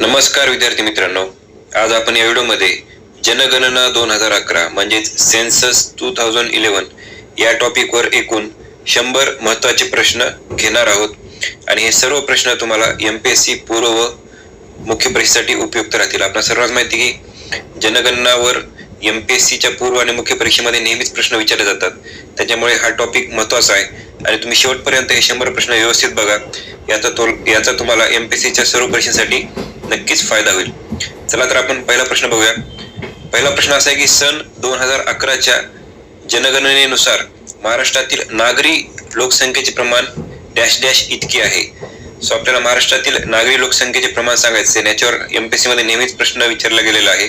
नमस्कार विद्यार्थी मित्रांनो. आज आपण या व्हिडिओमध्ये जनगणना दोन हजार अकरा म्हणजेच सेन्सस टू थाउजंड इलेव्हन या टॉपिकवर एकूण शंभर महत्त्वाचे प्रश्न घेणार आहोत. आणि हे सर्व प्रश्न तुम्हाला एम पी एस सी पूर्व व मुख्य परीक्षेसाठी उपयुक्त राहतील. आपल्या सर्वांना माहिती आहे की जनगणनावर एम पी एस सीच्या पूर्व आणि मुख्य परीक्षेमध्ये नेहमीच प्रश्न विचारले जातात. त्याच्यामुळे हा टॉपिक महत्त्वाचा आहे. आणि तुम्ही शेवटपर्यंत हे शंभर प्रश्न व्यवस्थित बघा. याचा तो याचा तुम्हाला एम पी एस सीच्या सर्व परीक्षेसाठी नक्कीच फायदा होईल. चला तर आपण पहिला प्रश्न बघूया. पहिला प्रश्न असा आहे की सन दोन हजार अकराच्या जनगणनेनुसार महाराष्ट्रातील नागरी लोकसंख्येचे प्रमाण डॅश डॅश इतके आहे. सो आपल्याला महाराष्ट्रातील नागरी लोकसंख्येचे प्रमाण सांगायचे आहे. याच्यावर एमपीएससी मध्ये नेहमीच प्रश्न विचारला गेलेला आहे.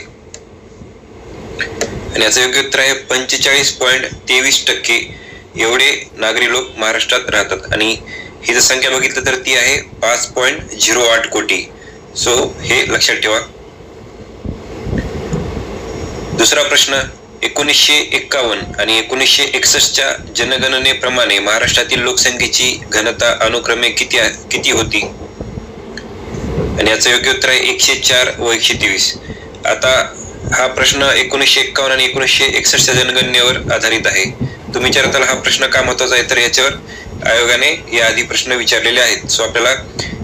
आणि याचं योग्य उत्तर आहे. पंचेचाळीस पॉईंट तेवीस टक्के एवढे नागरी लोक महाराष्ट्रात राहतात. आणि ही जर संख्या बघितलं तर ती आहे पाच पॉईंट झिरो आठ कोटी. सो हे लक्षात ठेवा. दुसरा प्रश्न एकोणीसशे एक्कावन्न आणि एकोणीसशे एकसष्टच्या जनगणनेप्रमाणे महाराष्ट्रातील लोकसंख्येची घनता अनुक्रमे किती किती होती? आणि याचं योग्य उत्तर आहे एकशे चार व एकशे तेवीस. आता हा प्रश्न एकोणीसशे एक्कावन्न आणि एकोणीसशे एकसष्टच्या जनगणनेवर आधारित आहे. तुम्ही विचारताल हा प्रश्न का महत्त्वाचा आहे तर याच्यावर आयोगाने याआधी प्रश्न विचारलेले आहेत. सो आपल्याला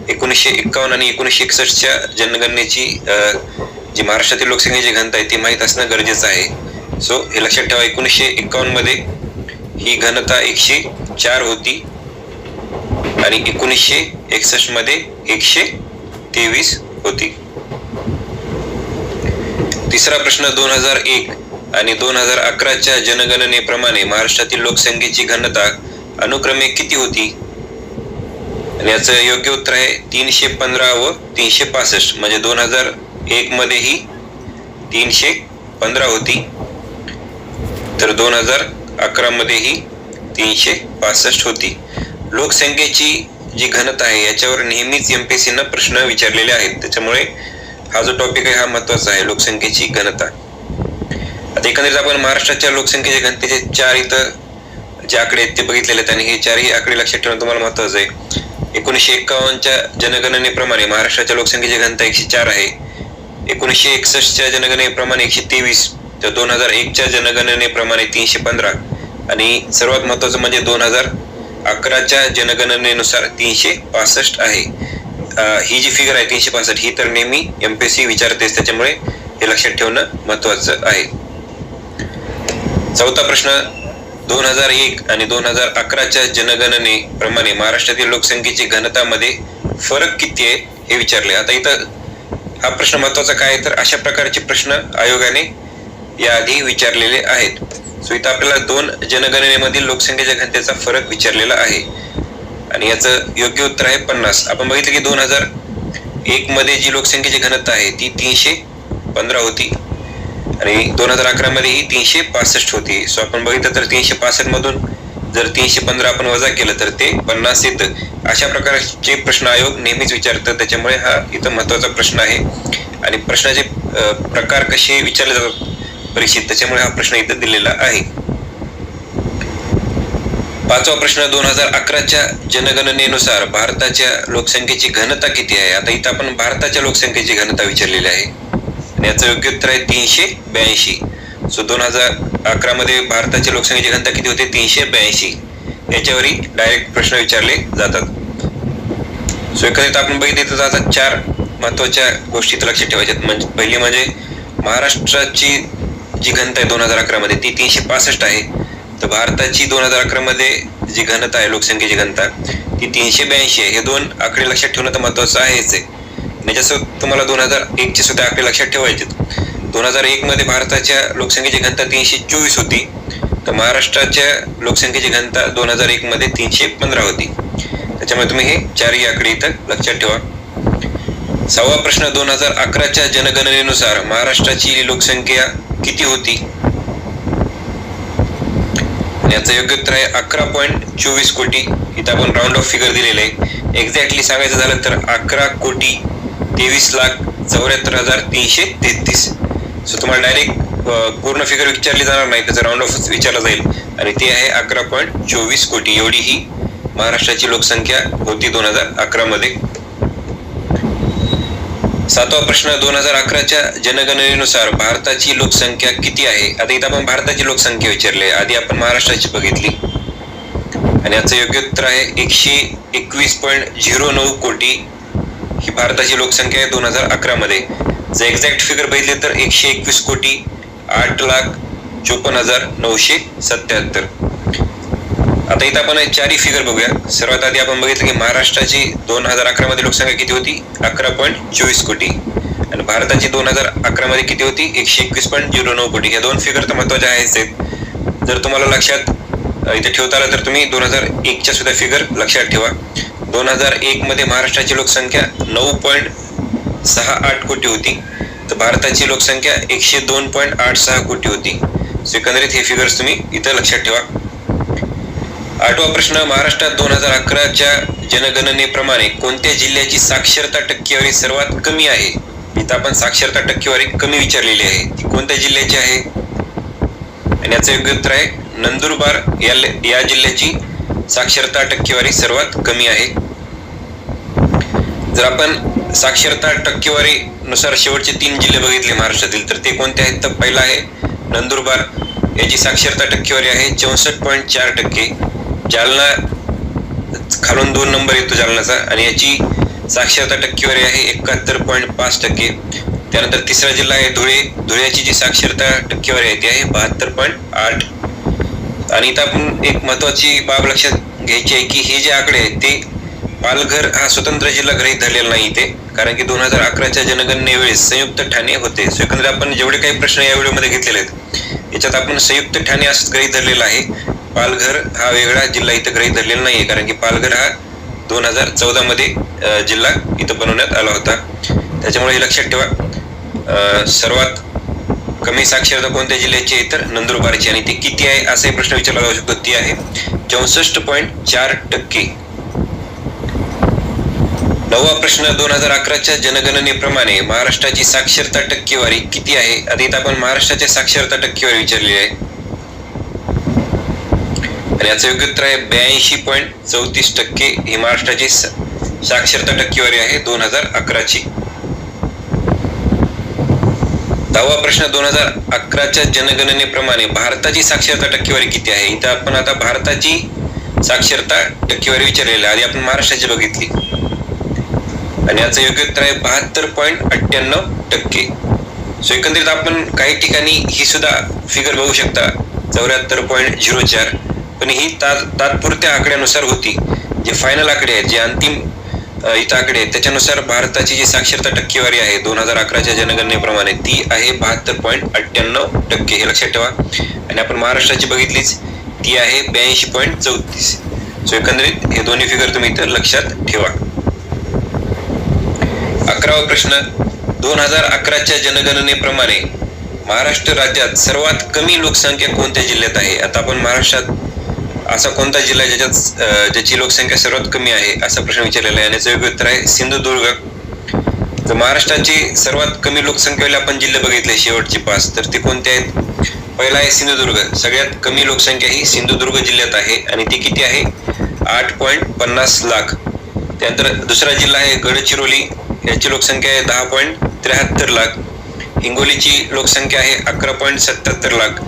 एकोणीसशे एक्कावन्न आणि एकोणीसशे एकसष्टच्या जनगणनेची जी महाराष्ट्रातील लोकसंख्येची घनता आहे ती माहीत असणं गरजेचं आहे. सो हे लक्षात ठेवा एकोणीसशे एक्कावन्नमध्ये ही घनता एकशे चार होती आणि एकोणीसशे एकसष्टमध्ये एकशे तेवीस होती. तिसरा प्रश्न दोन हजार एक आणि दोन हजार अकराच्या जनगणनेप्रमाणे महाराष्ट्रातील लोकसंख्येची घनता अनुक्रमे किती होती? आणि याचं योग्य उत्तर आहे तीनशे पंधरा व तीनशे पासष्ट. म्हणजे दोन हजार एक मध्येही तीनशे पंधरा होती. तर दोन हजार अकरा मध्येही तीनशे पासष्ट होती. लोकसंख्येची जी घनता आहे याच्यावर नेहमीच एमपीएससी न प्रश्न विचारलेले आहेत. त्याच्यामुळे हा जो टॉपिक आहे हा महत्त्वाचा आहे. लोकसंख्येची घनता. आता एकंदरीत आपण महाराष्ट्राच्या लोकसंख्येच्या घनतेचे चार इथं जे आकडे आहेत ते बघितलेले आहेत आणि हे चारही आकडे लक्षात ठेवणं तुम्हाला महत्वाचं आहे. एकोणीसशे एक्कावन्नच्या जनगणनेप्रमाणे महाराष्ट्राच्या लोकसंख्येची घनता एकशे चार आहे. एकोणीसशे एकसष्टच्या जनगणनेप्रमाणे एकशे तेवीस तर दोन हजार एकच्या जनगणनेप्रमाणे तीनशे पंधरा. आणि सर्वात महत्वाचं म्हणजे दोन हजार अकराच्या जनगणनेनुसार तीनशे पासष्ट आहे. ही जी फिगर आहे तीनशे पासष्ट ही तर नेहमी एमपीएससी विचारतेस त्याच्यामुळे हे लक्षात ठेवणं महत्वाचं आहे. चौथा प्रश्न दोन हजार एक आणि दोन हजार अकराच्या जनगणने प्रमाणे महाराष्ट्रातील लोकसंख्येची घनतामध्ये फरक किती आहे हे विचारले. आता इथं हा प्रश्न महत्त्वाचा काय आहे तर अशा प्रकारचे प्रश्न आयोगाने याआधी विचारलेले आहेत. सो इथं आपल्याला दोन जनगणनेमधील लोकसंख्येच्या घनतेचा फरक विचारलेला आहे. आणि याचं योग्य उत्तर आहे पन्नास. आपण बघितलं की दोन हजार एक मध्ये जी लोकसंख्येची घनता आहे ती तीनशे पंधरा होती. आणि दोन हजार अकरा मध्ये ही तीनशे पासष्ट होती. सो आपण बघितलं तर तीनशे पासष्ट मधून जर तीनशे पंधरा आपण वजा केलं तर ते पन्नास येतं. अशा प्रकारचे प्रश्न आयोग नेहमीच विचारतात. त्याच्यामुळे हा इथं महत्त्वाचा प्रश्न आहे. आणि प्रश्नाचे प्रकार कसे विचारले जातात परीक्षेत त्याच्यामुळे हा प्रश्न इथं दिलेला आहे. पाचवा प्रश्न दोन हजार अकराच्या जनगणनेनुसार भारताच्या लोकसंख्येची घनता किती आहे? आता इथं आपण भारताच्या लोकसंख्येची घनता विचारलेली आहे. आणि याचं योग्य उत्तर आहे तीनशे ब्याऐंशी. सो दोन हजार अकरामध्ये भारताच्या लोकसंख्येची घनता किती होते? तीनशे ब्याऐंशी. याच्यावरही डायरेक्ट प्रश्न विचारले जातात. सो एकंदरीत आपण बघितले तर आता चार महत्त्वाच्या गोष्टी इथं लक्षात ठेवायच्यात. म्हणजे पहिली म्हणजे महाराष्ट्राची जी घनता आहे दोन हजार अकरामध्ये ती तीनशे पासष्ट आहे. तर भारताची दोन हजार अकरा मध्ये जी घनता आहे लोकसंख्येची घनता ती तीनशे ब्याऐंशी आहे. हे दोन आकडे लक्षात ठेवणं तर महत्वाचं आहेच आहे. त्याच्यासोबत तुम्हाला दोन हजार एकचे सुद्धा आकडे लक्षात ठेवायचे दोन हजार एक मध्ये भारताच्या लोकसंख्येची घनता तीनशे चोवीस होती. तर महाराष्ट्राच्या लोकसंख्येची घनता दोन हजार एक मध्ये तीनशे पंधरा होती. त्याच्यामुळे तुम्ही हे चारही आकडे इथं लक्षात ठेवा. सहावा प्रश्न दोन हजार अकराच्या जनगणनेनुसार महाराष्ट्राची लोकसंख्या किती होती? याचं योग्य उत्तर आहे अकरा पॉईंट चोवीस कोटी इथं आपण राऊंड ऑफ फिगर दिलेलं आहे. एक्झॅक्टली सांगायचं झालं तर अकरा कोटी तेवीस लाख चौऱ्याहत्तर हजार तीनशे तेहतीस. सो तुम्हाला डायरेक्ट पूर्ण फिगर विचारली जाणार नाही त्याचा राऊंड ऑफ विचारला जाईल. आणि ते आहे अकरा पॉईंट चोवीस कोटी. एवढी ही महाराष्ट्राची लोकसंख्या होती दोन हजार अकरामध्ये. सातवा प्रश्न दोन हजार अकराच्या जनगणनेनुसार भारताची लोकसंख्या किती आहे? आता इथं आपण भारताची लोकसंख्या विचारली. आधी आपण महाराष्ट्राची बघितली. आणि याचं योग्य उत्तर आहे एकशे एकवीस पॉईंट झिरो नऊ कोटी ही भारताची लोकसंख्या आहे दोन हजार अकरामध्ये. जर एक्झॅक्ट फिगर बघितले तर एकशे एकवीस कोटी आठ लाख चोपन्न हजार नऊशे सत्याहत्तर. आता इथं आपण चारही फिगर बघूया. सर्वात आधी आपण बघितलं की महाराष्ट्राची दोन हजार अकरा मध्ये लोकसंख्या किती होती? अकरा पॉईंट चोवीस कोटी. आणि भारताची दोन हजार अकरा मध्ये किती होती? एकशे एकवीस पॉईंट झिरो नऊ कोटी. ह्या दोन फिगर तर महत्त्वाच्या आहेच आहेत. जर तुम्हाला लक्षात इथे ठेवता आलं तर तुम्ही दोन हजार एकच्या सुद्धा फिगर लक्षात ठेवा. दोन हजार एक मध्ये महाराष्ट्राची लोकसंख्या नऊ पॉईंट सहा आठ कोटी होती. तर भारताची लोकसंख्या एकशे दोन पॉईंट आठ सहा कोटी होती. सो एकंदरीत हे फिगर्स तुम्ही इथं लक्षात ठेवा. आठवा प्रश्न महाराष्ट्रात दोन हजार अकराच्या जनगणनेप्रमाणे कोणत्या जिल्ह्याची साक्षरता टक्केवारी सर्वात कमी आहे? इथं आपण साक्षरता टक्केवारी कमी विचारलेली आहे. ती कोणत्या जिल्ह्याची आहे? आणि याचं योग्य उत्तर आहे नंदुरबार या या जिल्ह्याची साक्षरता टक्केवारी सर्वात कमी आहे. जर आपण साक्षरता टक्केवारी नुसार शेवटचे तीन जिल्हे बघितले महाराष्ट्रातील तर ते कोणते आहेत? तर पहिला आहे नंदुरबार याची साक्षरता टक्केवारी आहे चौसष्ट पॉईंट चार टक्के. जालना खालून दोन नंबर येतो जालनाचा आणि याची साक्षरता टक्केवारी आहे एकाहत्तर पॉईंट पाच टक्के. त्यानंतर तिसरा जिल्हा आहे धुळे. धुळ्याची जी साक्षरता टक्केवारी आहे ती आहे बहात्तर पॉईंट आठ. आणि इथं आपण एक महत्वाची बाब लक्षात घ्यायची आहे की हे जे आकडे आहेत ते पालघर हा स्वतंत्र जिल्हा गृहीत धरलेला नाही इथे. कारण की दोन हजार अकराच्या जनगणनेवेळेस संयुक्त ठाणे होते. सो एकंदरीत आपण जेवढे काही प्रश्न या व्हिडिओमध्ये घेतलेले आहेत याच्यात आपण संयुक्त ठाणे असं गृहीत धरलेलं आहे. पालघर हा वेगळा जिल्हा इथं गृहीत धरलेला नाहीये कारण की पालघर हा दोन हजार चौदा मध्ये जिल्हा इथं बनवण्यात आला होता. त्याच्यामुळे हे लक्षात ठेवा सर्वात कमी साक्षरता कोणत्या जिल्ह्याची आहे तर नंदुरबारची. आणि ती किती आहे असाही प्रश्न विचारला जाऊ शकतो. ती आहे चौसष्ट पॉईंट चार टक्के. नववा प्रश्न दोन हजार अकराच्या जनगणनेप्रमाणे महाराष्ट्राची साक्षरता टक्केवारी किती आहे? आता इथं आपण महाराष्ट्राच्या साक्षरता टक्केवारी विचारली आहे. आणि याचं योग्य उत्तर आहे ब्याऐंशी पॉईंट चौतीस टक्के ही महाराष्ट्राची साक्षरता टक्केवारी आहे दोन हजार अकराची. दहावा प्रश्न दोन हजार अकराच्या जनगणनेप्रमाणे भारताची साक्षरता टक्केवारी किती आहे? इथं आपण आता भारताची साक्षरता टक्केवारी विचारलेली आहे आधी आपण महाराष्ट्राची बघितली. आणि याचं योग्य उत्तर आहे बहात्तर पॉईंट अठ्ठ्याण्णव टक्के. सो एकंदरीत आपण काही ठिकाणी ही सुद्धा फिगर बघू शकता. चौऱ्याहत्तर पॉईंट झिरो चार. पण ही ता- तात्पुरत्या आकड्यानुसार होती. जे फायनल आकडे आहेत जे अंतिम इथं आकडे आहेत त्याच्यानुसार भारताची जी साक्षरता टक्केवारी आहे दोन हजार अकराच्या जनगणनेप्रमाणे ती आहे बहात्तर पॉईंट अठ्ठ्याण्णव टक्के. हे लक्षात ठेवा. आणि आपण महाराष्ट्राची बघितलीच ती आहे ब्याऐंशी पॉईंट चौतीस. सो एकंदरीत हे दोन्ही फिगर तुम्ही इथं लक्षात ठेवा. अकरावा प्रश्न. दोन हजार अकराच्या जनगणनेप्रमाणे महाराष्ट्र राज्यात सर्वात कमी लोकसंख्या कोणत्या जिल्ह्यात आहे? आता आपण महाराष्ट्रात असा कोणता जिल्हा आहे ज्याच्यात ज्याची लोकसंख्या सर्वात कमी आहे असा प्रश्न विचारलेला आहे. आणि याचं योग्य उत्तर आहे सिंधुदुर्ग. तर महाराष्ट्राची सर्वात कमी लोकसंख्येला आपण जिल्हे बघितले शेवटचे पाच. तर ते कोणते आहेत? पहिला आहे सिंधुदुर्ग. सगळ्यात कमी लोकसंख्या ही सिंधुदुर्ग जिल्ह्यात आहे. आणि ती किती आहे? आठ पॉईंट पन्नास लाख. त्यानंतर दुसरा जिल्हा आहे गडचिरोली. याची लोकसंख्या आहे दहा पॉईंट त्र्याहत्तर लाख. हिंगोलीची लोकसंख्या आहे अकरा पॉईंट सत्याहत्तर लाख.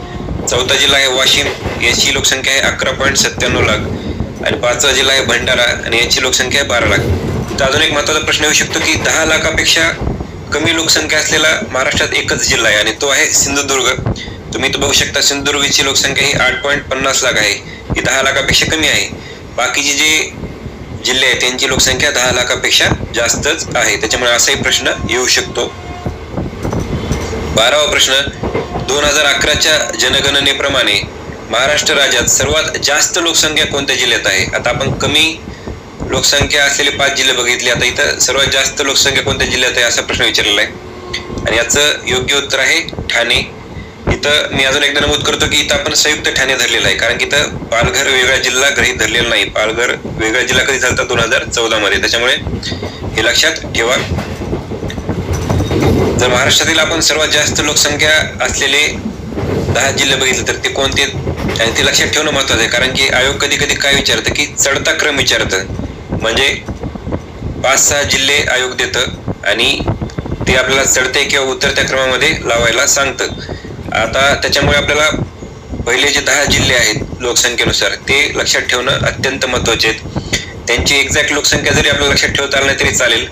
चौथा जिल्हा आहे वाशिम. याची लोकसंख्या आहे अकरा पॉईंट सत्त्याण्णव लाख. आणि पाचवा जिल्हा आहे भंडारा आणि याची लोकसंख्या आहे बारा लाख. तर अजून एक महत्त्वाचा प्रश्न येऊ शकतो की दहा लाखापेक्षा कमी लोकसंख्या असलेला महाराष्ट्रात एकच जिल्हा आहे आणि तो आहे सिंधुदुर्ग. तुम्ही तो बघू शकता सिंधुदुर्गची लोकसंख्या ही आठ पॉईंट पन्नास लाख आहे. ही दहा लाखापेक्षा कमी आहे. बाकीचे जे जिल्हे आहेत त्यांची लोकसंख्या दहा लाखापेक्षा जास्तच आहे. त्याच्यामुळे असाही प्रश्न येऊ शकतो. बारावा प्रश्न. दोन हजार अकराच्या जनगणनेप्रमाणे महाराष्ट्र राज्यात सर्वात जास्त लोकसंख्या कोणत्या जिल्ह्यात आहे? आता आपण कमी लोकसंख्या असलेले पाच जिल्हे बघितले. आता इथं सर्वात जास्त लोकसंख्या कोणत्या जिल्ह्यात आहे असा प्रश्न विचारलेला आहे. आणि याचं योग्य उत्तर आहे ठाणे. इथं मी अजून एकदा नमूद करतो की इथं आपण संयुक्त ठाणे धरलेलं आहे. कारण की इथं पालघर वेगळा जिल्हा गृहीत धरलेला नाही. पालघर वेगळा जिल्हा कधी झाला दोन हजार चौदा मध्ये. त्याच्यामुळे हे लक्षात ठेवा. जर महाराष्ट्रातील आपण सर्वात जास्त लोकसंख्या असलेले दहा जिल्हे बघितले तर ते कोणते आणि ते लक्षात ठेवणं महत्वाचं आहे कारण की आयोग कधी कधी काय विचारतं की चढता क्रम विचारतं. म्हणजे पाच सहा जिल्हे आयोग देतं आणि ते आपल्याला चढते किंवा उतरत्या क्रमामध्ये लावायला सांगतं. आता त्याच्यामुळे आपल्याला पहिले जे दहा जिल्हे आहेत लोकसंख्येनुसार ते लक्षात ठेवणं अत्यंत महत्त्वाचे आहेत. त्यांची एक्झॅक्ट लोकसंख्या जरी आपल्याला लक्षात ठेवता आली तरी चालेल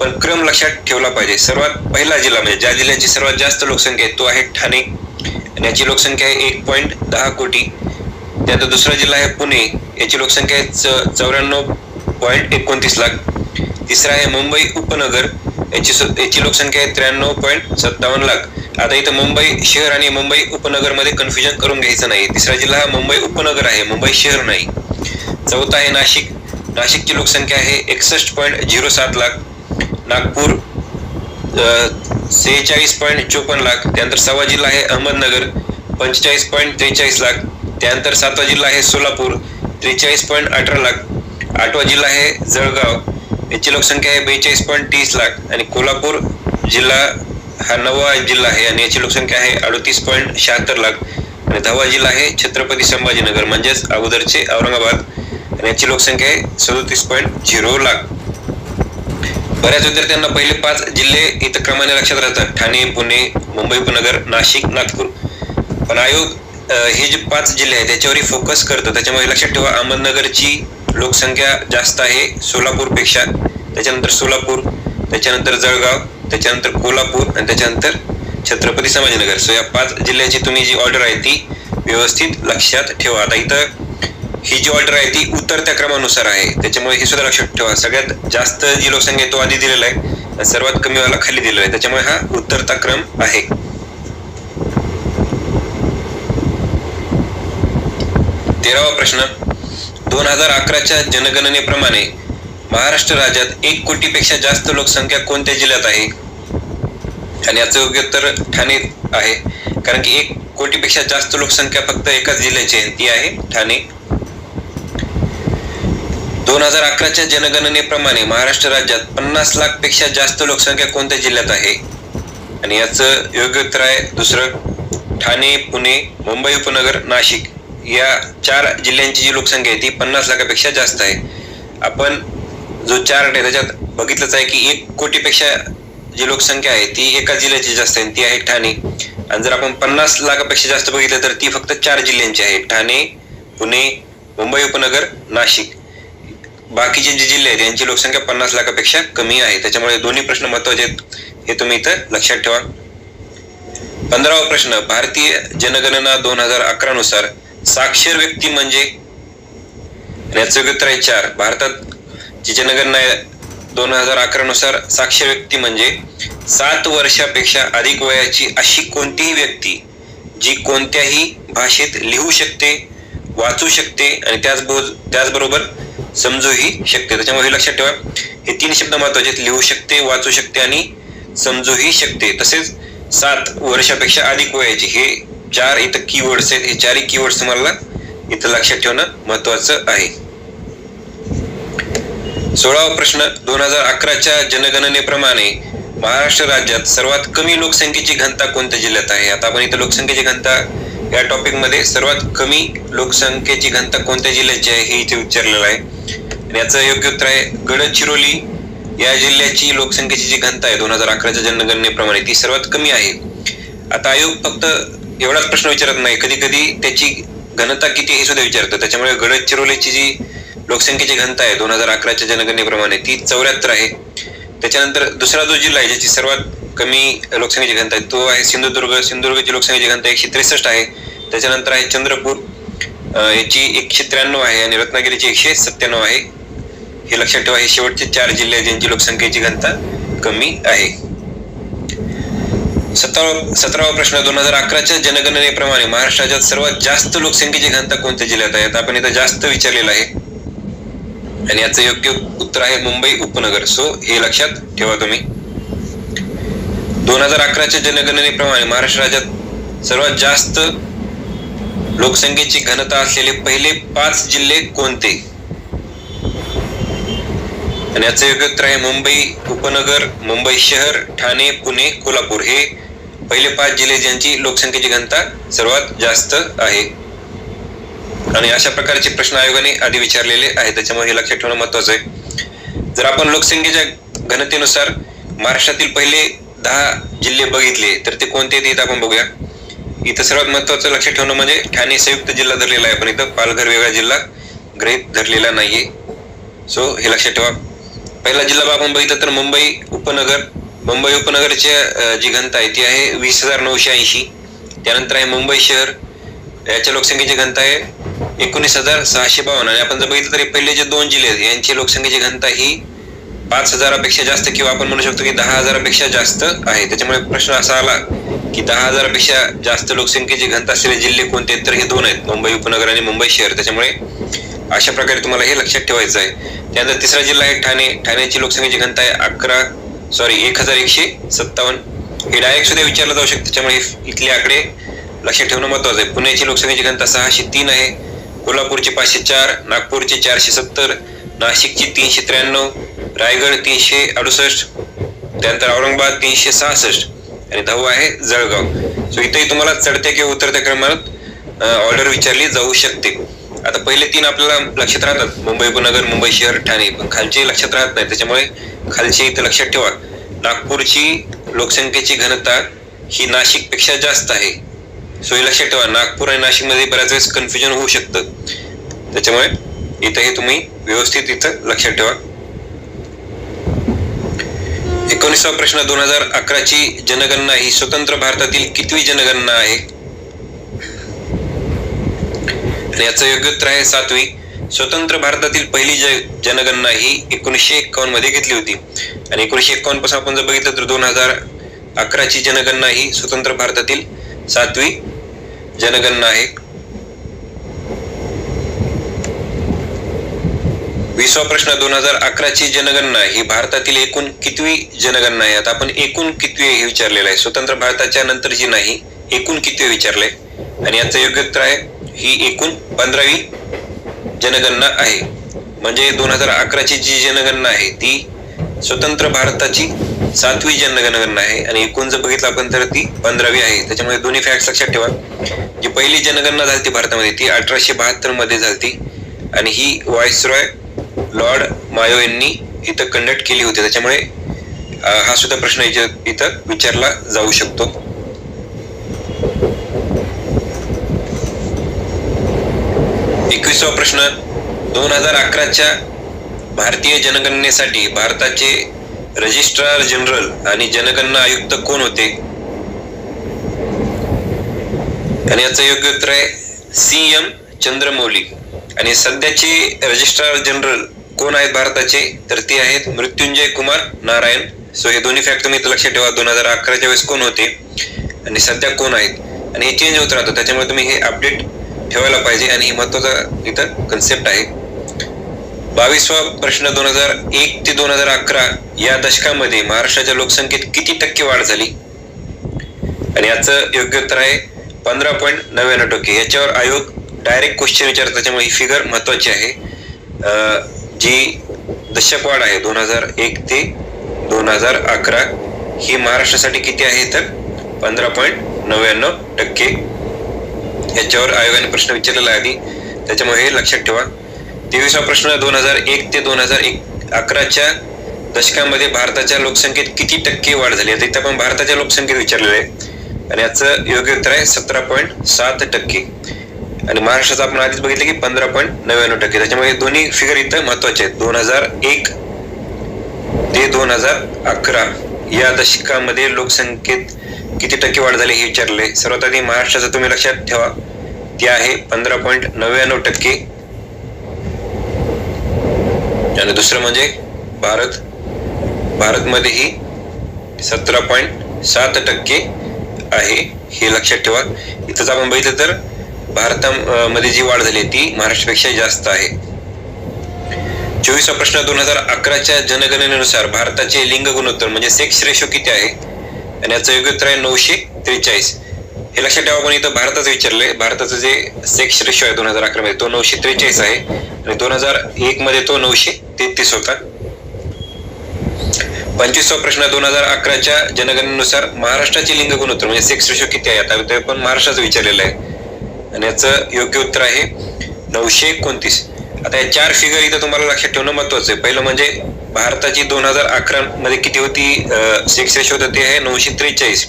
पण क्रम लक्षात ठेवला पाहिजे. सर्वात पहिला जिल्हा म्हणजे ज्या जिल्ह्याची सर्वात जास्त लोकसंख्या आहे तो आहे ठाणे. आणि याची लोकसंख्या आहे एक पॉईंट दहा कोटी. त्यानंतर दुसरा जिल्हा आहे पुणे. याची लोकसंख्या आहे च चौऱ्याण्णव पॉईंट एकोणतीस लाख. तिसरा आहे मुंबई उपनगर. याची याची लोकसंख्या आहे त्र्याण्णव पॉईंट सत्तावन्न लाख. आता इथं मुंबई शहर आणि मुंबई उपनगरमध्ये कन्फ्युजन करून घ्यायचं नाही. तिसरा जिल्हा हा मुंबई उपनगर आहे मुंबई शहर नाही. चौथा आहे नाशिक. नाशिकची लोकसंख्या आहे एकसष्ट पॉईंट झिरो सात लाख. नागपूर सेहेचाळीस पॉईंट चोपन्न लाख त्यानंतर सहावा जिल्हा आहे अहमदनगर पंचेचाळीस पॉईंट त्रेचाळीस लाख त्यानंतर सातवा जिल्हा आहे सोलापूर त्रेचाळीस पॉईंट अठरा लाख आठवा जिल्हा आहे जळगाव याची लोकसंख्या आहे बेचाळीस पॉईंट तीस लाख आणि कोल्हापूर जिल्हा हा नववा जिल्हा आहे आणि याची लोकसंख्या आहे अडतीस पॉईंट शहात्तर लाख आणि दहावा जिल्हा आहे छत्रपती संभाजीनगर म्हणजेच अगोदरचे औरंगाबाद आणि याची लोकसंख्या आहे सदोतीस पॉईंट झिरो लाख. बऱ्याच विद्यार्थ्यांना पहिले पाच जिल्हे इथं क्रमाने लक्षात राहतात. ठाणे पुणे मुंबई उपनगर नाशिक नागपूर. पण आयोग हे जे पाच जिल्हे आहेत त्याच्यावरही फोकस करतं. त्याच्यामुळे लक्षात ठेवा अहमदनगरची लोकसंख्या जास्त आहे सोलापूरपेक्षा. त्याच्यानंतर सोलापूर त्याच्यानंतर जळगाव त्याच्यानंतर कोल्हापूर आणि त्याच्यानंतर छत्रपती संभाजीनगर. सो या पाच जिल्ह्याची तुम्ही जी ऑर्डर आहे ती व्यवस्थित लक्षात ठेवा. आता इथं ही जी ऑर्डर आहे ती उतरत्या क्रमानुसार आहे. त्याच्यामुळे हे सुद्धा लक्षात ठेवा. सगळ्यात जास्त जी लोकसंख्या तो आधी दिलेला आहे. सर्वात कमी वाला खाली दिलेला आहे. त्याच्यामुळे हा उतरता क्रम आहे. तेरावा प्रश्न. दोन हजार अकराच्या जनगणनेप्रमाणे महाराष्ट्र राज्यात एक कोटीपेक्षा जास्त लोकसंख्या कोणत्या जिल्ह्यात आहे? आणि याचं योग्य उत्तर ठाणे आहे. कारण की एक कोटीपेक्षा जास्त लोकसंख्या फक्त एकाच जिल्ह्याची आहे. ती आहे ठाणे. दोन हजार अकराच्या जनगणनेप्रमाणे महाराष्ट्र राज्यात पन्नास लाखपेक्षा जास्त लोकसंख्या कोणत्या जिल्ह्यात आहे? आणि याचं योग्य उत्तर आहे दुसरं ठाणे पुणे मुंबई उपनगर नाशिक. या चार जिल्ह्यांची जी लोकसंख्या आहे ती पन्नास लाखापेक्षा जास्त आहे. आपण जो चार्ट आहे त्याच्यात बघितलंच आहे की एक कोटीपेक्षा जी लोकसंख्या आहे ती एका जिल्ह्याची जास्त आहे ती आहे ठाणे. आणि जर आपण पन्नास लाखापेक्षा जास्त बघितलं तर ती फक्त चार जिल्ह्यांची आहे. ठाणे पुणे मुंबई उपनगर नाशिक. बाकीचे जे जिल्हे आहेत यांची लोकसंख्या पन्नास लाखापेक्षा कमी आहे. त्याच्यामुळे दोन्ही प्रश्न महत्त्वाचे आहेत हे तुम्ही इथं लक्षात ठेवा. पंधरावा प्रश्न भारतीय जनगणना दोन हजार अकरा नुसार साक्षर व्यक्ती म्हणजे? याचं उत्तर आहे चार. भारतात जी जनगणना आहे दोन हजार अकरा नुसार साक्षर व्यक्ती म्हणजे सात वर्षापेक्षा अधिक वयाची अशी कोणतीही व्यक्ती जी कोणत्याही भाषेत लिहू शकते वाचू शकते आणि त्याचबो त्याचबरोबर समजूही शकते. त्याच्यामुळे हे लक्षात ठेवा हे तीन शब्द महत्त्वाचे आहेत. लिहू शकते वाचू शकते आणि समजूही शकते. तसेच सात वर्षापेक्षा अधिक वयाची हे चार इथं कीवर्ड्स आहेत. हे चारही कीवर्ड्स तुम्हाला इथं लक्षात ठेवणं महत्वाचं आहे. सोळावा प्रश्न दोन हजार अकराच्या जनगणनेप्रमाणे महाराष्ट्र राज्यात सर्वात कमी लोकसंख्येची घनता कोणत्या जिल्ह्यात आहे? आता आपण इथं लोकसंख्येची घनता या टॉपिकमध्ये सर्वात कमी लोकसंख्येची घनता कोणत्या जिल्ह्याची आहे हे इथे विचारलेलं आहे. याचं योग्य उत्तर आहे गडचिरोली. या जिल्ह्याची लोकसंख्येची जी घनता आहे दोन हजार अकराच्या जनगणनेप्रमाणे ती सर्वात कमी आहे. आता आयोग फक्त एवढाच प्रश्न विचारत नाही कधी कधी त्याची घनता किती हे सुद्धा विचारतं. त्याच्यामुळे गडचिरोलीची जी लोकसंख्येची घनता आहे दोन हजार अकराच्या जनगणनेप्रमाणे ती चौऱ्याहत्तर आहे. त्याच्यानंतर दुसरा जो जिल्हा आहे ज्याची सर्वात कमी लोकसंख्येची घनता आहे तो आहे सिंधुदुर्ग. सिंधुदुर्गची लोकसंख्येची घनता एकशे त्रेसष्ट आहे. त्याच्यानंतर आहे चंद्रपूर. याची एकशे त्र्याण्णव आहे आणि रत्नागिरीची एकशे सत्त्याण्णव आहे. हे लक्षात ठेवा हे शेवटचे चार जिल्हे आहेत ज्यांची लोकसंख्येची घनता कमी आहे. सतरावा सतरावा प्रश्न दोन हजार अकराच्या जनगणनेप्रमाणे महाराष्ट्र राज्यात सर्वात जास्त लोकसंख्येची घनता कोणत्या जिल्ह्यात आहे? आता आपण इथं जास्त विचारलेलं आहे. आणि याचं योग्य उत्तर आहे मुंबई उपनगर. सो हे लक्षात ठेवा तुम्ही. दोन हजार अकराच्या जनगणनेप्रमाणे महाराष्ट्र राज्यात सर्वात जास्त लोकसंख्येची घनता असलेले पहिले पाच जिल्हे कोणते? आणि याचं योग्य उत्तर आहे मुंबई उपनगर मुंबई शहर ठाणे पुणे कोल्हापूर. हे पहिले पाच जिल्हे ज्यांची लोकसंख्येची घनता सर्वात जास्त आहे. आणि अशा प्रकारचे प्रश्न आयोगाने आधी विचारलेले आहे त्याच्यामुळे हे लक्षात ठेवणं महत्वाचं आहे. जर आपण लोकसंख्येच्या घनतेनुसार महाराष्ट्रातील पहिले दहा जिल्हे बघितले तर ते कोणते ते इथं आपण बघूया. इथं सर्वात महत्वाचं लक्षात ठेवणं म्हणजे ठाणे संयुक्त जिल्हा धरलेला आहे. पण इथं पालघर वेगळा जिल्हा ग्रहित धरलेला नाहीये. सो हे लक्षात ठेवा. पहिला जिल्हा आपण बघितलं तर मुंबई उपनगर. मुंबई उपनगरच्या जी घनता आहे ती आहे वीस हजार नऊशे ऐंशी. त्यानंतर आहे मुंबई शहर. याच्या लोकसंख्येची घनता आहे एकोणीस हजार सहाशे बावन्न. आणि आपण जर बघितलं तरी पहिले जे दोन जिल्हे आहेत यांची लोकसंख्येची घनता ही पाच हजारापेक्षा जास्त किंवा आपण म्हणू शकतो की दहा हजारापेक्षा जास्त आहे. त्याच्यामुळे प्रश्न असा आला की दहा हजारापेक्षा जास्त लोकसंख्येची घनता असलेले जिल्हे कोणते तर हे दोन आहेत मुंबई उपनगर आणि मुंबई शहर. त्याच्यामुळे अशा प्रकारे तुम्हाला हे लक्षात ठेवायचं आहे. त्यानंतर तिसरा जिल्हा आहे ठाणे. ठाण्याची लोकसंख्येची घनता आहे अकरा सॉरी एक हजार एकशे सत्तावन्न. हे डायरेक्ट सुद्धा विचारलं जाऊ शकतं. त्याच्यामुळे इथले आकडे लक्षात ठेवणं महत्वाचं आहे. पुण्याची लोकसंख्येची घनता सहाशे तीन आहे. कोल्हापूरची पाचशे चार नागपूरची चारशे सत्तर नाशिकची तीनशे त्र्याण्णव रायगड तीनशे अडुसष्ट त्यानंतर औरंगाबाद तीनशे सहासष्ट आणि दहावं आहे जळगाव. सो इथंही तुम्हाला चढत्या किंवा उतरत्या क्रमात ऑर्डर विचारली जाऊ शकते. आता पहिले तीन आपल्याला लक्षात राहतात. मुंबई उपनगर मुंबई शहर ठाणे. पण खालचे लक्षात राहत नाही. त्याच्यामुळे खालचे इथं लक्षात ठेवा. नागपूरची लोकसंख्येची घनता ही नाशिकपेक्षा जास्त आहे. सो हे लक्षात ठेवा नागपूर आणि नाशिकमध्ये बऱ्याच वेळेस कन्फ्युजन होऊ शकतं. त्याच्यामुळे इथं हे तुम्ही व्यवस्थित इथं लक्षात ठेवा. एकोणीसावा प्रश्न दोन हजार अकराची जनगणना ही स्वतंत्र भारतातील कितवी जनगणना आहे? आणि याचं योग्य उत्तर आहे सातवी. स्वतंत्र भारतातील पहिली जनगणना ही एकोणीसशे एक्कावन्नमध्ये घेतली होती. आणि एकोणीसशे एक्कावन्नपासून आपण जर बघितलं तर दोन हजार अकराची जनगणना ही स्वतंत्र भारतातील सातवी जनगणना आहे विसवा प्रश्न दोन हजार अकराची जनगणना ही भारतातील एकूण कितवी जनगणना आहे? आता आपण एकूण कितवी हे विचारलेलं आहे. स्वतंत्र भारताच्या नंतर जी नाही एकूण कितवी विचारले. आणि याचं योग्य उत्तर आहे ही एकूण पंधरावी जनगणना आहे. म्हणजे दोन हजार अकराची जी जनगणना आहे ती स्वतंत्र भारताची सातवी जनगणना आहे आणि एकूण जर बघितलं आपण तर ती पंधरावी आहे. त्याच्यामुळे दोन्ही फॅक्ट लक्षात ठेवा. जी पहिली जनगणना झाली भारतामध्ये ती अठराशे बहात्तरमध्ये झाली आणि ही व्हाईसरॉय लॉर्ड मायो यांनी इथं कंडक्ट केली होती. त्याच्यामुळे हा सुद्धा प्रश्न इथं इथं विचारला जाऊ शकतो. एकविसावा प्रश्न दोन हजार अकराच्या भारतीय जनगणनेसाठी भारताचे रजिस्ट्रार जनरल आणि जनगणना आयुक्त कोण होते? आणि याचं योग्य उत्तर आहे सी एम चंद्रमौली. आणि सध्याचे रजिस्ट्रार जनरल कोण आहेत भारताचे? तर ते आहेत मृत्युंजय कुमार नारायण. सो हे दोन्ही फॅक्ट तुम्ही लक्षात ठेवा. दोन हजार अकराच्या वेळेस कोण होते? आणि सध्या कोण आहेत? आणि हे चेंज होत राहतं. त्याच्यामुळे तुम्ही हे अपडेट ठेवायला पाहिजे. आणि हे महत्त्वाचा इथं कन्सेप्ट आहे. बावीसवा प्रश्न दोन हजार एक ते दोन हजार अकरा या दशकामध्ये महाराष्ट्राच्या लोकसंख्येत किती टक्के वाढ झाली? आणि याचं योग्य उत्तर आहे पंधरा पॉईंट नव्याण्णव टक्के. याच्यावर आयोग डायरेक्ट क्वेश्चन विचारतात त्याच्यामुळे ही फिगर महत्वाची आहे. जी दशक वाढ आहे दोन हजार एक ते दोन हजार अकरा ही महाराष्ट्रासाठी किती आहे तर पंधरा पॉईंट नव्याण्णव टक्के. याच्यावर आयोगाने प्रश्न विचारलेला आहे आधी. त्याच्यामुळे हे लक्षात ठेवा. तेवीसवा प्रश्न दोन हजार एक ते दोन हजार एक अकराच्या दशकामध्ये भारताच्या लोकसंख्येत किती टक्के वाढ झाली? आता इथं आपण भारताच्या लोकसंख्येत विचारलेलं आहे. आणि याचं योग्य उत्तर आहे सतरा पॉईंट सात टक्के. आणि महाराष्ट्राचं आपण आधीच बघितलं की पंधरा पॉईंट नव्याण्णव टक्के. त्याच्यामुळे दोन्ही फिगर इथं महत्त्वाचे आहेत. दोन हजार एक ते दोन हजार अकरा या दशकामध्ये लोकसंख्येत किती टक्के वाढ झाली हे विचारले सर्वात आधी महाराष्ट्राचं तुम्ही लक्षात ठेवा. ते आहे पंधरा पॉईंट नव्याण्णव टक्के. आणि दुसरं म्हणजे भारत. भारतमध्येही सतरा पॉईंट सात टक्के आहे हे लक्षात ठेवा. इथंच आपण बघितलं तर भारतामध्ये जी वाढ झाली ती महाराष्ट्रापेक्षा जास्त आहे. चोवीसा प्रश्न दोन हजार अकराच्या जनगणनेनुसार भारताचे लिंग गुणोत्तर म्हणजे सेक्स रेशो किती आहे? आणि याचं योग्य उत्तर आहे नऊशे त्रेचाळीस. हे लक्षात ठेवा कोणी इथं भारताचं विचारलंय. भारताचं जे सेक्स रेशो आहे दोन हजार अकरा मध्ये तो नऊशे त्रेचाळीस आहे. आणि दोन हजार एक मध्ये तो नऊशे तेहतीस होता. पंचवीसवा प्रश्न दोन हजार अकराच्या जनगणनेनुसार महाराष्ट्राचे लिंग गुणोत्तर म्हणजे सेक्स रेशो किती आहे? आता ते पण महाराष्ट्राचं विचारलेलं आहे. आणि याचं योग्य उत्तर आहे नऊशे एकोणतीस. आता या चार फिगर इथं तुम्हाला लक्षात ठेवणं महत्वाचं आहे. पहिलं म्हणजे भारताची दोन हजार अकरा मध्ये किती होती? सेक्स रेशो होतं ते आहे नऊशे त्रेचाळीस.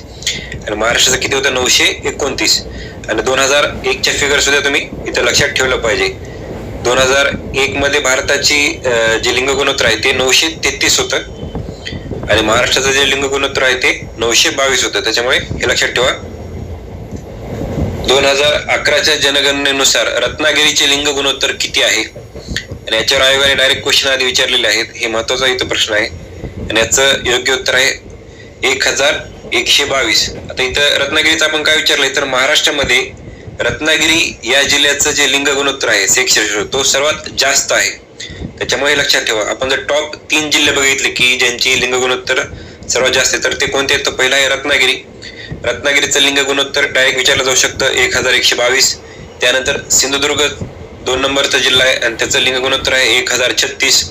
आणि महाराष्ट्राचं किती होतं? नऊशे एकोणतीस. आणि दोन हजार एकच्या फिगर सुद्धा तुम्ही इथं लक्षात ठेवलं पाहिजे. दोन हजार एक मध्ये भारताची जे लिंग गुणोत्तर आहे ते नऊशे तेहतीस होतं. आणि महाराष्ट्राचं जे लिंग गुणोत्तर आहे ते नऊशे बावीस होतं. त्याच्यामुळे हे लक्षात ठेवा. दोन हजार अकराच्या जनगणनेनुसार रत्नागिरीचे लिंग गुणोत्तर किती आहे? आणि याच्यावर आयोगाने डायरेक्ट क्वेश्चन आधी विचारलेले आहेत. हे महत्त्वाचा इथं प्रश्न आहे. आणि याचं योग्य उत्तर आहे एक हजार एकशे बावीस. आता इथं रत्नागिरीचं आपण काय विचारलंय? तर महाराष्ट्रामध्ये रत्नागिरी या जिल्ह्याचं जे लिंग गुणोत्तर आहे सेक्स तो सर्वात जास्त आहे. त्याच्यामुळे लक्षात ठेवा. आपण जर टॉप तीन जिल्हे बघितले की ज्यांची लिंग गुणोत्तर सर्वात जास्त आहे तर ते कोणते आहेत? तर पहिला आहे रत्नागिरी. रत्नागिरीचं लिंग गुणोत्तर डायरेक्ट विचारलं जाऊ शकतं. एक हजार एकशे बावीस. त्यानंतर सिंधुदुर्ग दोन नंबरचा जिल्हा आहे आणि त्याचं लिंग गुणोत्तर आहे एक हजार छत्तीस.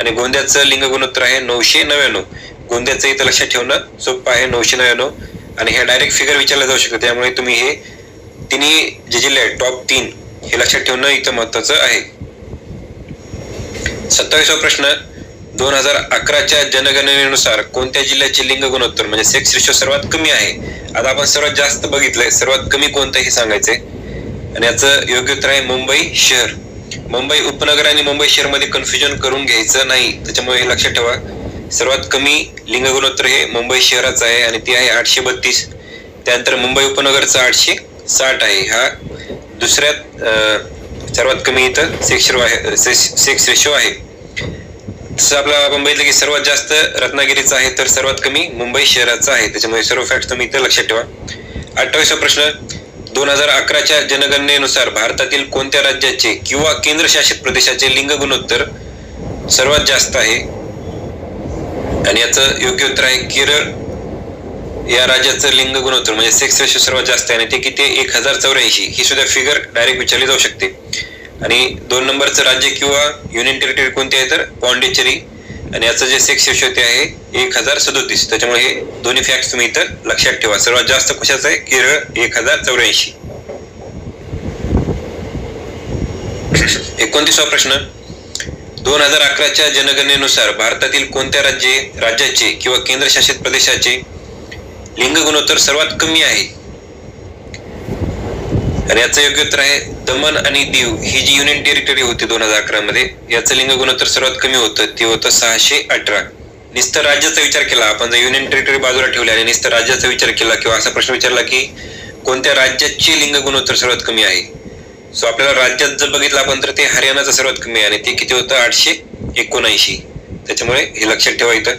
आणि गोंदियाचं लिंग गुणोत्तर आहे नऊशे नव्याण्णव. गोंद्याचं इथं लक्षात ठेवणं सोपं आहे नऊशे नव्याण्णव. आणि हे डायरेक्ट फिगर विचारलं जाऊ शकतं. त्यामुळे तुम्ही हे तिन्ही जे जिल्हे आहेत टॉप तीन हे लक्षात ठेवणं इथं महत्वाचं आहे. सत्तावीसवा प्रश्न दोन हजार अकराच्या जनगणनेनुसार कोणत्या जिल्ह्याचे लिंग गुणोत्तर म्हणजे सेक्स रेशो सर्वात कमी आहे? आता आपण सर्वात जास्त बघितलंय सर्वात कमी कोणतं हे सांगायचंय. आणि याचं योग्य उत्तर आहे मुंबई शहर. मुंबई उपनगर आणि मुंबई शहरमध्ये कन्फ्युजन करून घ्यायचं नाही. त्याच्यामुळे हे लक्षात ठेवा. सर्वात कमी लिंग गुणोत्तर हे मुंबई शहराचं आहे आणि ते आहे आठशे बत्तीस. त्यानंतर मुंबई उपनगरचं आठशे साठ आहे. हा दुसऱ्यात सर्वात कमी इथं सेक्स आहे सेक्स रेशो आहे. तसं आपला आपण बघितलं की सर्वात जास्त रत्नागिरीचा आहे तर सर्वात कमी मुंबई शहराचा आहे. त्याच्यामुळे सर्व फॅक्ट तुम्ही इथं लक्षात ठेवा. अठ्ठावीसवा प्रश्न दोन हजार अकराच्या जनगणनेनुसार भारतातील कोणत्या राज्याचे किंवा केंद्रशासित प्रदेशाचे लिंग गुणोत्तर सर्वात जास्त आहे? आणि याचं योग्य उत्तर आहे केरळ. या राज्याचं लिंग गुणोत्तर म्हणजे सेक्स रेशो सर्वात जास्त आहे आणि ते किती एक हजार चौऱ्याऐंशी. ही सुद्धा फिगर डायरेक्ट विचारली जाऊ शकते. आणि दोन नंबरचं राज्य किंवा युनियन टेरिटरी कोणते आहे तर? पॉंडिचेरी. आणि याचं जे सेक्स रेशो ते आहे एक हजार सदोतीस. त्याच्यामुळे हे दोन्ही फॅक्ट तुम्ही इथं लक्षात ठेवा. सर्वात जास्त कशाचं आहे? केरळ एक हजार चौऱ्याऐंशी. एकोणतीसवा प्रश्न. दोन हजार अकराच्या जनगणनेनुसार भारतातील कोणत्या राज्ये राज्याचे किंवा केंद्रशासित प्रदेशाचे लिंग गुणोत्तर सर्वात कमी आहे? आणि याचं योग्य उत्तर आहे दमन आणि दीव ही जी युनियन टेरिटरी होती दोन हजार अकरा मध्ये याचं लिंग गुणोत्तर सर्वात कमी होतं ते होतं सहाशे अठरा. नुसतं राज्याचा विचार केला आपण जर युनियन टेरिटरी बाजूला ठेवली आणि नुसतं राज्याचा विचार केला किंवा असा प्रश्न विचारला की कोणत्या राज्याचे लिंग गुणोत्तर सर्वात कमी आहे? सो आपल्याला राज्यात जर बघितलं आपण तर ते हरियाणाचं सर्वात कमी आहे आणि ते किती होतं? आठशे एकोणऐंशी. त्याच्यामुळे हे लक्षात ठेवा इथं.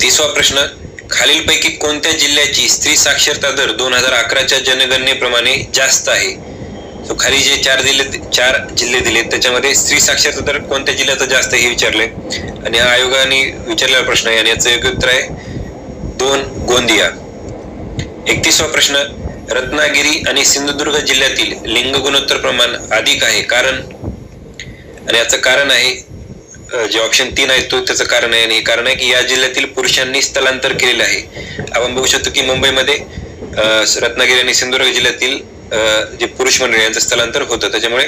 तिसवा प्रश्न खालीलपैकी कोणत्या जिल्ह्याची स्त्री साक्षरता दर दोन हजार अकराच्या जनगणनेप्रमाणे जास्त आहे? सो खाली जे चार जिल्हे चार जिल्हे दिलेत त्याच्यामध्ये स्त्री साक्षरता दर कोणत्या जिल्ह्याचा जास्त हे विचारले. आणि हा आयोगाने विचारलेला प्रश्न आहे आणि याचं योग्य उत्तर आहे दोन गोंदिया. एकतीसवा प्रश्न रत्नागिरी आणि सिंधुदुर्ग जिल्ह्यातील लिंग गुणोत्तर प्रमाण अधिक आहे. कारण आणि याचं कारण आहे जे ऑप्शन तीन आहे तो त्याचं कारण आहे. आणि हे कारण आहे की या जिल्ह्यातील पुरुषांनी स्थलांतर केलेले आहे. आपण बघू शकतो की मुंबईमध्ये रत्नागिरी आणि सिंधुदुर्ग जिल्ह्यातील जे पुरुष मंडळी यांचं स्थलांतर होतं. त्याच्यामुळे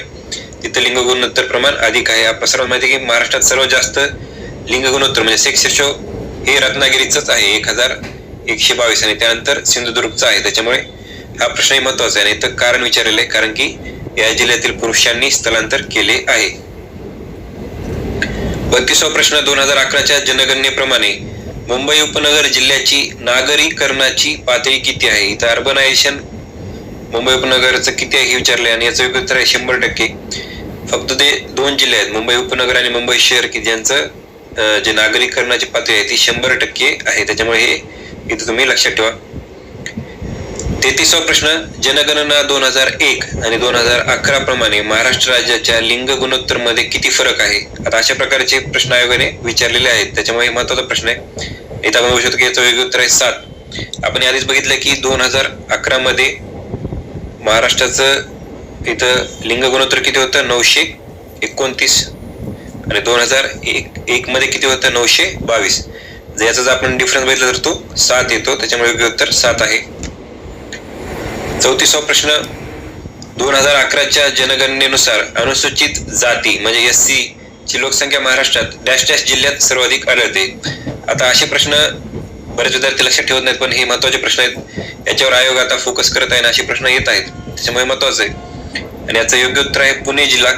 तिथं लिंग गुणोत्तर प्रमाण अधिक आहे. आपण सर्व माहिती आहे की महाराष्ट्रात सर्वात जास्त लिंग गुणोत्तर म्हणजे सेक्स रेशो हे रत्नागिरीचंच आहे. एक हजार एकशे बावीस आणि त्यानंतर सिंधुदुर्गचं आहे. त्याच्यामुळे हा प्रश्नही महत्त्वाचा आहे. नाही तर कारण विचारलेलं आहे कारण की या जिल्ह्यातील पुरुषांनी स्थलांतर केले आहे. बत्तीसवा प्रश्न दोन हजार अकराच्या जनगणनेप्रमाणे मुंबई उपनगर जिल्ह्याची नागरीकरणाची पातळी किती आहे? इथं अर्बनायझेशन मुंबई उपनगरचं किती आहे हे विचारलंय आणि याचं उत्तर आहे शंभर टक्के. फक्त ते दोन जिल्हे आहेत मुंबई उपनगर आणि मुंबई शहर की ज्यांचं जे नागरीकरणाची पातळी आहे ती शंभर टक्के आहे. त्याच्यामुळे हे इथं तुम्ही लक्षात ठेवा. तेहतीसवा प्रश्न जनगणना दोन हजार एक आणि दोन हजार अकरा प्रमाणे महाराष्ट्र राज्याच्या लिंग गुणोत्तरमध्ये किती फरक आहे? आता अशा प्रकारचे प्रश्न आयोगाने विचारलेले आहेत. त्याच्यामुळे महत्त्वाचा प्रश्न आहे. इथं आपण बघू शकतो की याचं योग्य उत्तर आहे सात. आपण आधीच बघितलं की दोन हजार अकरा मध्ये महाराष्ट्राचं इथं लिंग गुणोत्तर किती होतं? नऊशे एकोणतीस. आणि दोन हजार एक एक मध्ये किती होतं? नऊशे बावीस. जर याचा जर आपण डिफरन्स बघितला तर तो सात येतो. त्याच्यामुळे योग्य उत्तर सात आहे. चौतीसवा प्रश्न. दोन हजार अकराच्या जनगणनेनुसार अनुसूचित जाती म्हणजे एस सी ची लोकसंख्या महाराष्ट्रात डॅश डॅश जिल्ह्यात सर्वाधिक आढळते. आता असे प्रश्न बरेच विद्यार्थी लक्षात ठेवत नाहीत पण हे महत्त्वाचे प्रश्न आहेत. याच्यावर आयोग आता फोकस करत आहे असे प्रश्न येत आहेत. त्याच्यामुळे महत्वाचं आहे. आणि याचं योग्य उत्तर आहे पुणे जिल्हा.